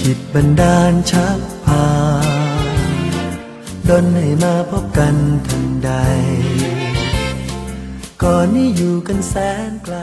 คิดบันดาลชักพาดนให้มาพบกันทันใด ก่อนนี้อยู่กันแสนไกล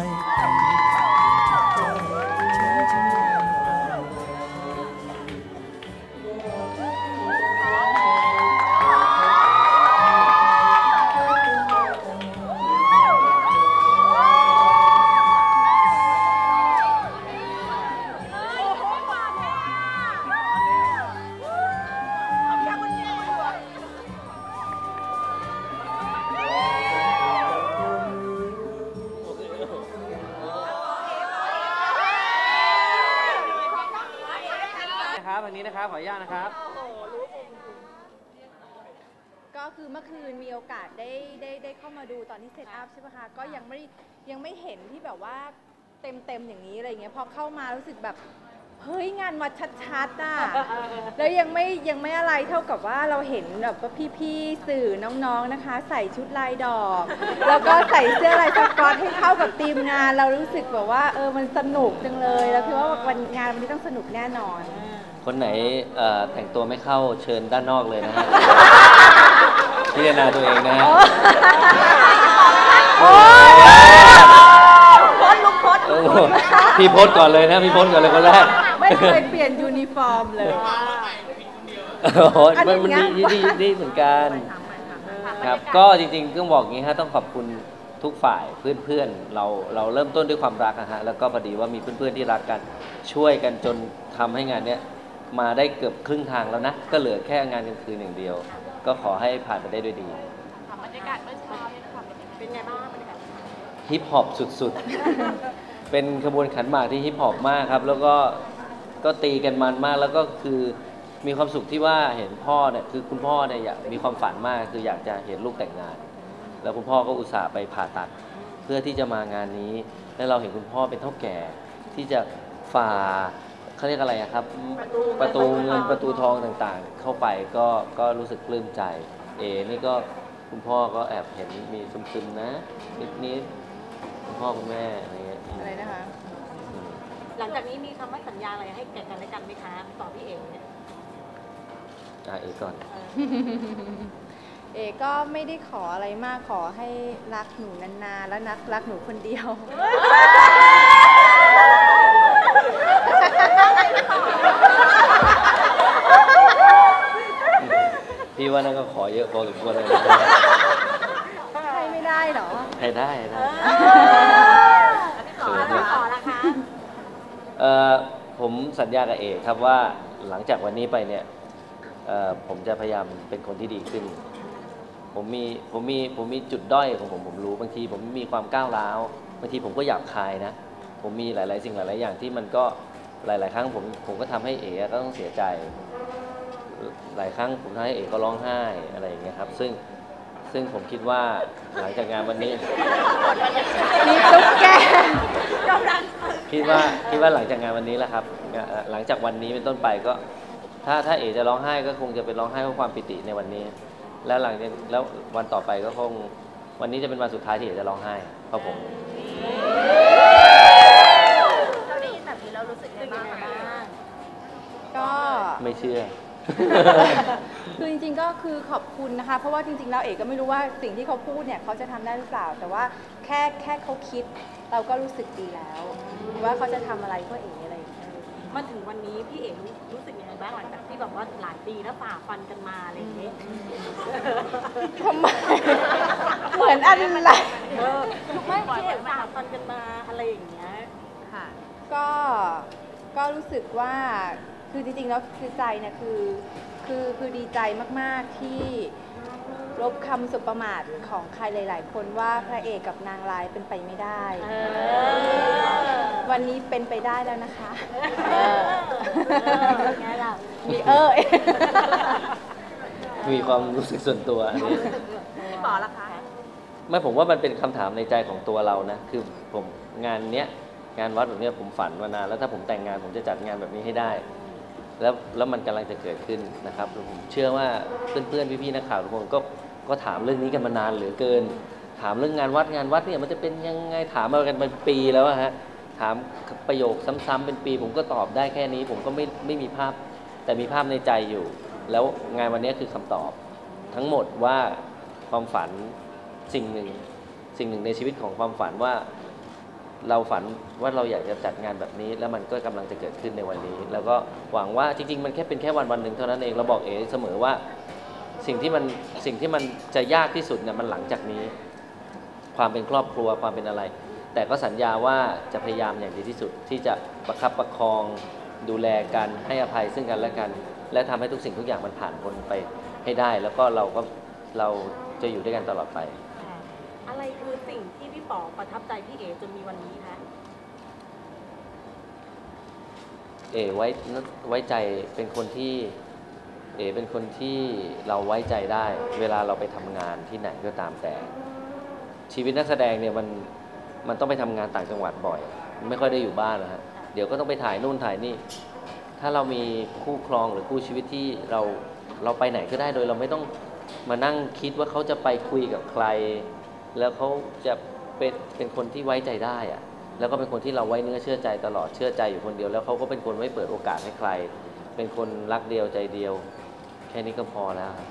ขออนุญาตนะครับ ก็คือเมื่อคืนมีโอกาสได้ได้ได้เข้ามาดูตอนที่เซตอัพใช่ปะคะ ก็ยังไม่ยังไม่เห็นที่แบบว่าเต็มเต็มๆอย่างนี้อะไรเงี้ย พอเข้ามารู้สึกแบบเฮ้ยงานวัดชัดๆอะ แล้วยังไม่ยังไม่อะไรเท่ากับว่าเราเห็นแบบว่าพี่ๆสื่อน้องๆนะคะ ใส่ชุดลายดอก แล้วก็ใส่เสื้อลายสกอตให้เข้ากับทีมงาน เรารู้สึกแบบว่าเออมันสนุกจังเลย แล้วคิดว่าวันงานวันนี้ต้องสนุกแน่นอน คนไหนเอ่อแต่งตัวไม่เข้าเชิญด้านนอกเลยนะฮะพิจารณาตัวเองนะฮะโอ้ยพดลุกพดโอ้โหพี่โพสก่อนเลยนะพี่โพสก่อนเลยคนแรกไม่เคยเปลี่ยนยูนิฟอร์มเลยโอ้โหอันนี้มันมันดีงั้นดีดีเหมือนกันครับก็จริงๆต้องบอกอย่างนี้ฮะต้องขอบคุณทุกฝ่ายเพื่อนๆเราเราเริ่มต้นด้วยความรักนะฮะแล้วก็พอดีว่ามีเพื่อนๆที่รักกันช่วยกันจนทำให้งานเนี้ย มาได้เกือบครึ่งทางแล้วนะ ก็เหลือแค่งานกลางคืนอย่างเดียว ก็ขอให้ผ่านไปได้ด้วยดีบรรยากาศเมื่อเช้าเนี่ยนะคะเป็นไงบ้างบรรยากาศฮิปฮอปสุดๆ เป็นขบวนขันหมากที่ฮิปฮอปมากครับ แล้วก็ก็ตีกันมันมากแล้วก็คือมีความสุขที่ว่าเห็นพ่อเนี่ยคือคุณพ่อเนี่ยอยากมีความฝันมากคืออยากจะเห็นลูกแต่งงาน แล้วคุณพ่อก็อุตส่าห์ไปผ่าตัด เพื่อที่จะมางานนี้ แล้วเราเห็นคุณพ่อเป็นเท่าแก่ที่จะฝ่า เขาเรียกอะไรอะครับ ประตูเงินประตูทองต่างๆ เข้าไปก็ก็รู้สึกปลื้มใจ เอนี่ก็คุณพ่อก็แอบเห็นมีซึมๆนะนิดๆคุณพ่อคุณแม่อะไรเงี้ยอืมอะไรนะคะอืมหลังจากนี้มีคำว่าสัญญาอะไรให้แก่กันและกันไหมคะต่อพี่เองเนี่ยอะเอก่อน เอก็ไม่ได้ขออะไรมากขอให้รักหนูนานๆ แล้วนักรักหนูคนเดียว พี่ว่านั่นก็ขอเยอะพอสมควรเลยนะให้ไม่ได้เหรอให้ได้ได้ขอแล้วขอละคะเอ่อผมสัญญากับเอกครับว่าหลังจากวันนี้ไปเนี่ยเอ่อผมจะพยายามเป็นคนที่ดีขึ้น ผมมีผมมีผมมีจุดด้อยของผมผมรู้บางที ผมมีความก้าวร้าวบางทีผมก็หยาบคายนะ ผมมีหลาย ๆ สิ่งหลาย ๆ อย่างที่มันก็หลาย ๆ ครั้งผมผมก็ทำให้เอ๋ก็ต้องเสียใจ หลายครั้งผมทำให้เอ๋ก็ร้องไห้อะไรอย่างเงี้ยครับ ซึ่งซึ่งผมคิดว่าหลังจากงานวันนี้ มีตุ๊กแกคิดว่าคิดว่าหลังจากงานวันนี้แหละครับงานเอ่อหลังจากวันนี้เป็นต้นไปก็ ถ้าถ้าเอจะร้องไห้ก็คงจะเป็นร้องไห้เพราะความปิติในวันนี้ แล้วหลังจากแล้ววันต่อไปก็คงวันนี้จะเป็นวันสุดท้ายที่เอจะร้องไห้เพราะผมเราได้ยินแบบนี้เรารู้สึกยังไงบ้างก็ไม่เชื่อ คือจริงๆก็คือขอบคุณนะคะ เพราะว่าจริงๆแล้วเอกก็ไม่รู้ว่าสิ่งที่เขาพูดเนี่ยเขาจะทำได้หรือเปล่า แต่ว่าแค่แค่เขาคิด เราก็รู้สึกดีแล้ว ว่าเขาจะทำอะไรเพื่อเอกอะไรอย่างเงี้ยมาถึงวันนี้พี่เอ๋รู้สึกยังไงบ้างหลังจากที่แบบว่าหลายปีแล้วฝ่าฟันกันมาอะไรอย่างเงี้ยทำไมเหมือนอะไรเออไม่พี่เอ๋ฝ่าฟันกันมาอะไรอย่างเงี้ยค่ะ ก็ก็รู้สึกว่า คือจริงๆแล้วคือใจเนี่ยคือคือคือดีใจมากๆที่ลบคำสุประมาทของใครหลาย ๆ คนว่าพระเอกกับนางร้ายเป็นไปไม่ได้เออวันนี้เป็นไปได้แล้วนะคะเออไงล่ะมีเออมีความรู้สึกส่วนตัวอันนี้พี่ปอละคะไม่ผมว่ามันเป็นคำถามในใจของตัวเรานะ คือผมงานเนี้ยงานวัดแบบเนี้ยผมฝันมานานแล้วถ้าผมแต่งงานผมจะจัดงานแบบนี้ให้ได้ แล้วแล้วมันกำลังจะเกิดขึ้นนะครับผมเชื่อว่าเพื่อนๆพี่ๆนักข่าวทุกคนก็ก็ถามเรื่องนี้กันมานานเหลือเกิน ถามเรื่องงานวัดงานวัดเนี่ยมันจะเป็นยังไงถามมากันเป็นปีแล้วฮะถามประโยคซ้ำๆเป็นปี ผมก็ตอบได้แค่นี้ ผมก็ไม่ไม่มีภาพ แต่มีภาพในใจอยู่ แล้วงานวันนี้คือคำตอบ ทั้งหมดว่าความฝันสิ่งหนึ่ง สิ่งหนึ่งในชีวิตของความฝันว่า เราฝันว่าเราอยากจะจัดงานแบบนี้ แล้วมันก็กำลังจะเกิดขึ้นในวันนี้ แล้วก็หวังว่าจริง ๆ มันแค่เป็นแค่วันวันหนึ่งเท่านั้นเองเราบอกเอ๋เสมอว่าสิ่งที่มันสิ่งที่มันจะยากที่สุดเนี่ยมันหลังจากนี้ ความเป็นครอบครัวความเป็นอะไร แต่ก็สัญญาว่าจะพยายามอย่างดีที่สุดที่จะประคับประคองดูแลกันให้อภัยซึ่งกันและกัน และทำให้ทุกสิ่งทุกอย่างมันผ่านพ้นไปให้ได้ แล้วก็เราก็เราจะอยู่ด้วยกันตลอดไป อะไรคือสิ่งที่พี่ ป๋อประทับใจพี่เอ๋จนมีวันนี้คะเอไว้ไว้ใจเป็นคนที่เอเป็นคนที่เราไว้ใจได้ เวลาเราไปทำงานที่ไหนก็ตามแต่ ชีวิตนักแสดงเนี่ยมันมันต้องไปทำงานต่างจังหวัดบ่อย ไม่ค่อยได้อยู่บ้านนะฮะเดี๋ยวก็ต้องไปถ่ายนู่นถ่ายนี่ ถ้าเรามีคู่ครองหรือคู่ชีวิตที่เราเราไปไหนก็ได้โดยเราไม่ต้องมานั่งคิดว่าเขาจะไปคุยกับใคร แล้วเขาจะ เป็นเป็นคนที่ไว้ใจได้อะแล้วก็เป็นคนที่เราไว้เนื้อเชื่อใจตลอดเชื่อใจอยู่คนเดียว แล้วเขาก็เป็นคนไม่เปิดโอกาสให้ใคร เป็นคนรักเดียวใจเดียว แค่นี้ก็พอแล้วครับ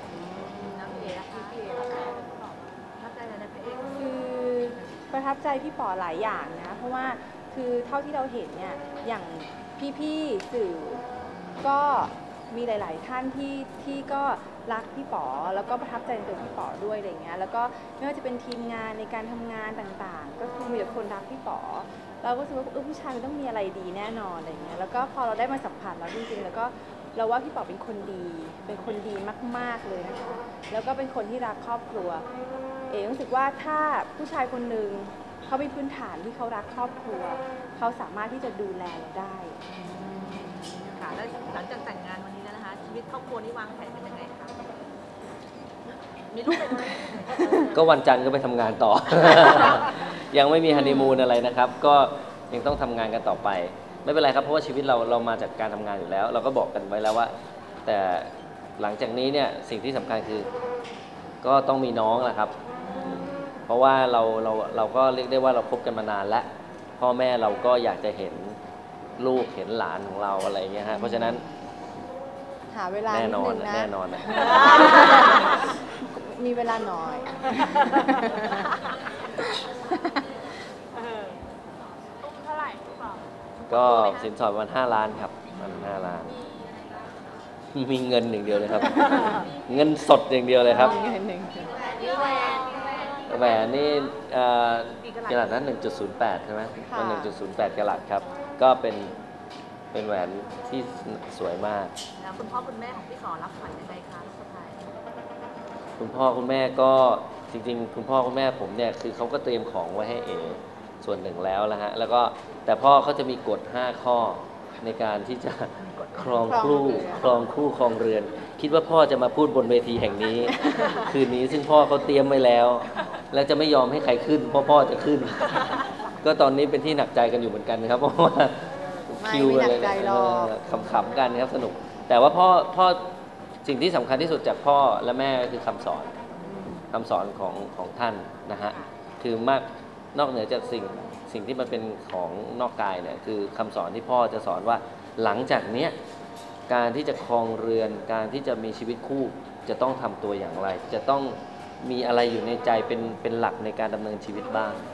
น้ำเอ๋นะคะพี่เอ๋ประทับใจอะไรในพระเอกคือประทับใจพี่ป๋อหลายอย่างนะ เพราะว่าคือเท่าที่เราเห็นเนี่ยอย่างพี่ๆสื่อก็มีหลาย ๆ ท่านที่ที่ก็ รักพี่ป๋อแล้วก็ประทับใจในตัวพี่ป๋อด้วยอะไรเงี้ยแล้วก็ไม่ว่าจะเป็นทีมงานในการทำงานต่างๆ ก็คือมีแต่คนรักพี่ป๋อเราก็รู้สึกว่าเออผู้ชายมันต้องมีอะไรดีแน่นอนอะไรเงี้ยแล้วก็พอเราได้มาสัมผัสแล้วจริงๆ แล้วก็เราว่าพี่ป๋อเป็นคนดี เป็นคนดีมาก ๆเลยนะคะแล้วก็เป็นคนที่รักครอบครัว เอ๋รู้สึกว่าถ้าผู้ชายคนหนึ่งเขามีพื้นฐานที่เขารักครอบครัว เขาสามารถที่จะดูแลเราได้ค่ะแล้วหลังจากแต่งงานวันนี้ วนะคะชีวิตครอบครัวนี่วางแผนเป็นยังไงคะมีลูกเป็นไหมก็วันจันทร์ก็ไปทำงานต่อ ยังไม่มีฮันนีมูนอะไรนะครับ ก็ยังต้องทำงานกันต่อไป ไม่เป็นไรครับเพราะว่าชีวิตเราเรามาจากการทำงานอยู่แล้ว เราก็บอกกันไว้แล้วว่า แต่หลังจากนี้เนี่ยสิ่งที่สำคัญคือ ก็ต้องมีน้องแหละครับ เพราะว่าเราเราเราก็เรียกได้ว่าเราคบกันมานานแล้วพ่อแม่เราก็อยากจะเห็นลูกเห็นหลานของเราอะไรเงี้ยฮะเพราะฉะนั้น หาเวลาแน่นิดนอนนึงนะนะแน่นอนนะ มีเวลาหน่อย เออตุ้มเท่าไหร่พี่ป๋อก็สินสอดวันห้าล้านครับวันห้าล้าน มีเงินอย่างเดียวเลยครับ เงินสดอย่างเดียวเลยครับ มีเงินหนึ่งมีแหวนแหวนนี่เอ่อกี่กกะรัรัตตนั้น 1.08 ใช่ไหมมัน1.08กรัตครับ ก็เป็น เป็นแหวนที่สวยมาก แล้วคุณพ่อคุณแม่ของพี่ป๋อรับขวัญยังไงคะลูกสะพ้ายคุณพ่อคุณแม่ก็จริงๆ คุณพ่อคุณแม่ผมเนี่ยคือเขาก็เตรียมของไว้ให้เอส่วนหนึ่งแล้วนะฮะแล้วก็แต่พ่อเขาจะมีกฎ 5 ข้อในการที่จะครองคู่ครองคู่ครองเรือน คิดว่าพ่อจะมาพูดบนเวทีแห่งนี้ คืนนี้ซึ่งพ่อเขาเตรียมไว้แล้ว และจะไม่ยอมให้ใครขึ้นเพราะพ่อจะขึ้น ก็ตอนนี้เป็นที่หนักใจกันอยู่เหมือนกันนะครับเพราะว่าไม่ คิวไม่หอะนัไรกใจหรอกขำๆกันครับสนุก แต่ว่าพ่อพ่อสิ่งที่สำคัญที่สุดจากพ่อและแม่ก็คือคำสอนคำสอนของของท่านนะฮะคือมากนอกเหนือจากสิ่งสิ่งที่มันเป็นของนอกกายเนี่ยคือคำสอนที่พ่อจะสอนว่าหลังจากเนี้ยการที่จะครองเรือน การที่จะมีชีวิตคู่จะต้องทำตัวอย่างไร จะต้องมีอะไรอยู่ในใจเป็นเป็นหลักในการดำเนินชีวิตบ้างอ